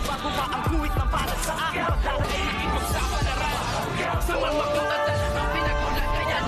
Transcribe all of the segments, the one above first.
Ang guhit na para sa akin Dahil ipagsapalaran Sa mga katatan Ang pinagulat kaya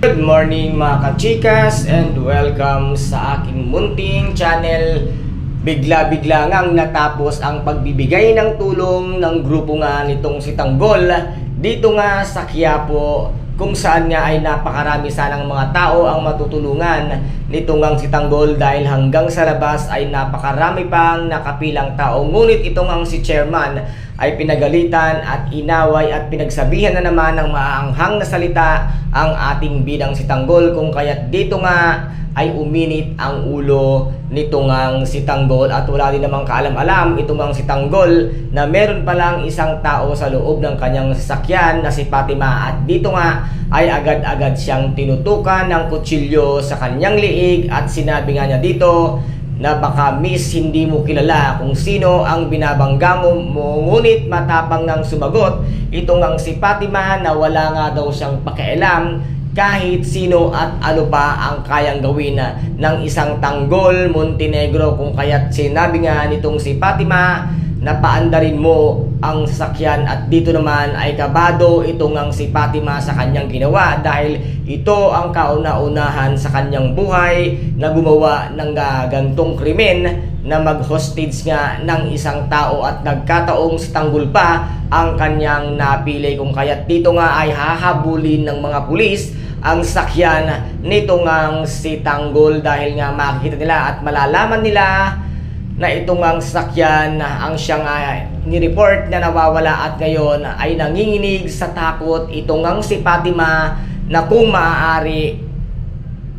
Good morning mga kachikas and welcome sa aking munting channel. Bigla-bigla ngang natapos ang pagbibigay ng tulong ng grupo nga nitong si Tanggol dito nga sa Quiapo kung saan nga ay napakarami sanang mga tao ang matutulungan nito ngang si Tanggol dahil hanggang sa labas ay napakarami pang nakapilang tao. Ngunit itong ang si chairman ay pinagalitan at inaway at pinagsabihan na naman ng maanghang na salita ang ating bidang si Tanggol. Kung kaya't dito nga ay uminit ang ulo nito ngang si Tanggol at wala din namang kaalam-alam ito ngang si Tanggol na meron palang isang tao sa loob ng kanyang sasakyan na si Fatima. At dito nga ay agad-agad siyang tinutukan ng kutsilyo sa kanyang liig at sinabi nga niya dito na baka miss hindi mo kilala kung sino ang binabangga mo, ngunit matapang nang sumagot ito ngang si Fatima na wala nga daw siyang pakialam kahit sino at ano pa ang kayang gawin ng isang tanggol Montenegro. Kung kaya't sinabi nga nitong si Fatima na paandarin mo ang sasakyan at dito naman ay kabado itong ang si Fatima sa kanyang ginawa dahil ito ang kauna-unahan sa kanyang buhay na gumawa ng gantong krimen na mag-hostage nga ng isang tao at nagkataong si Tanggol pa ang kanyang napili kung kaya't dito nga ay hahabulin ng mga pulis ang sakyan nito ngang si Tanggol dahil nga makikita nila at malalaman nila na itong ang sakyan ang siyang uh, ni-report na nawawala at ngayon ay nanginginig sa takot itong ang si Fatima na kung maaari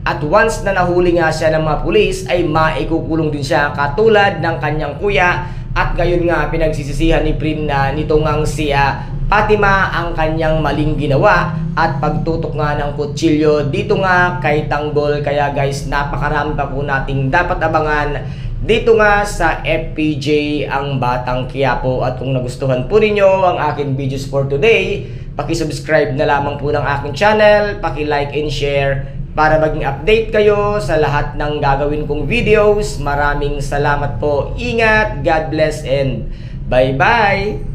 at once na nahuli nga siya ng mga pulis ay maikukulong din siya katulad ng kanyang kuya at gayon nga pinagsisisihan ni Prim na nitong ang si ah, Fatima ang kanyang maling ginawa at pagtutok nga ng kutsilyo dito nga kay Tanggol. Kaya guys napakarami pa po nating dapat abangan dito nga sa FPJ ang Batang Quiapo at kung nagustuhan po ninyo ang aking videos for today paki-subscribe na lamang po ng aking channel paki-like and share para maging update kayo sa lahat ng gagawin kong videos. Maraming salamat po. Ingat, God bless, and bye-bye!